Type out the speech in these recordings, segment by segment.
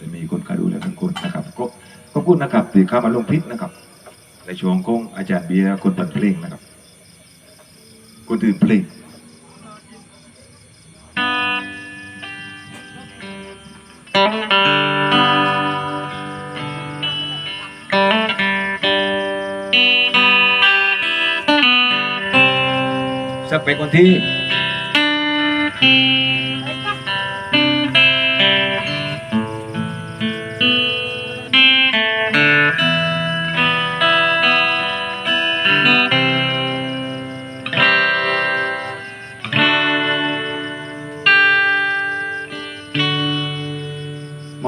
จะมีคนคอยดูแลทั้งคนนะครับก็ขอบคุณนะครับที่เข้ามาลงพิษนะครับในช่วงของอาจารย์เบียร์คนปั่นเพลงนะครับคนตื่นเพลงสักเป็นคนที่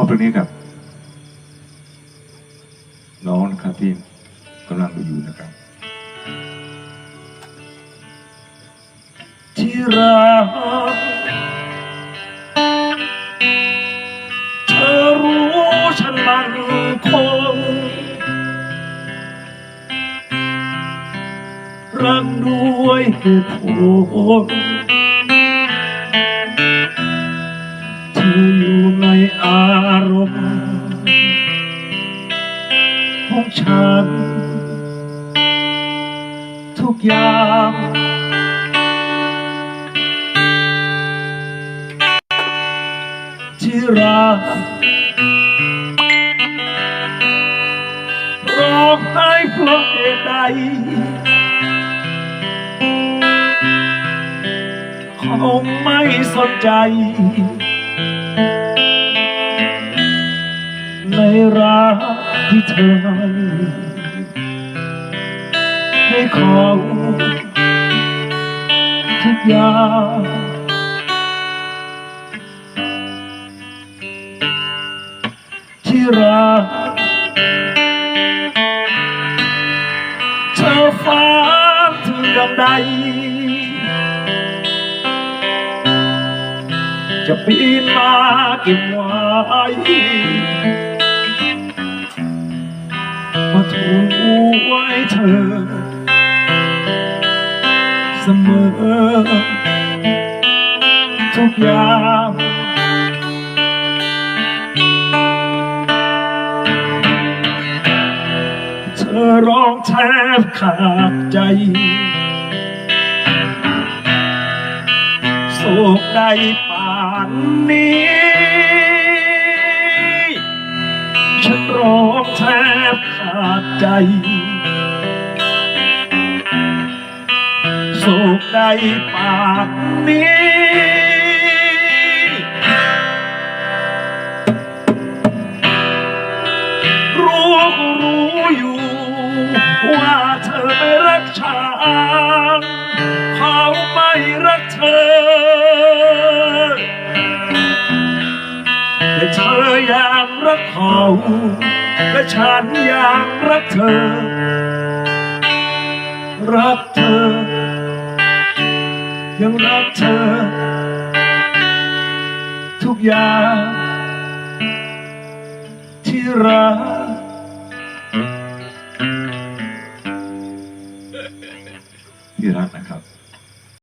อบตรงนี้กับ น้องนะครับที่กำลังดูอยู่นะครับ ที่รักเธอรู้ฉันมันคง รักด้วยเหตุผล อารมณ์ของฉัน ทุกอย่างที่รักร้องไห้เพราะเหตุใดคงไม่สนใจ รักที่เธอให้ให้เขาทุกอย่างที่รักเธอฝันถึงอย่างใดจะปีนมาเก็บไว้ เธอ เสมอ ทุกอย่างเธอร้องแทบขาดใจโศกใดป่านนี้ฉันร้องแทบขาดใจ ใดป่านนี้รู้ก็รู้อยู่ ว่าเธอไม่รักฉันเขาไม่รักเธอ แต่เธอยังรักเขาและฉันยังรักเธอ รักเธอ ยังรักเธอ ทุกอย่าง ที่รัก ที่รักนะครับ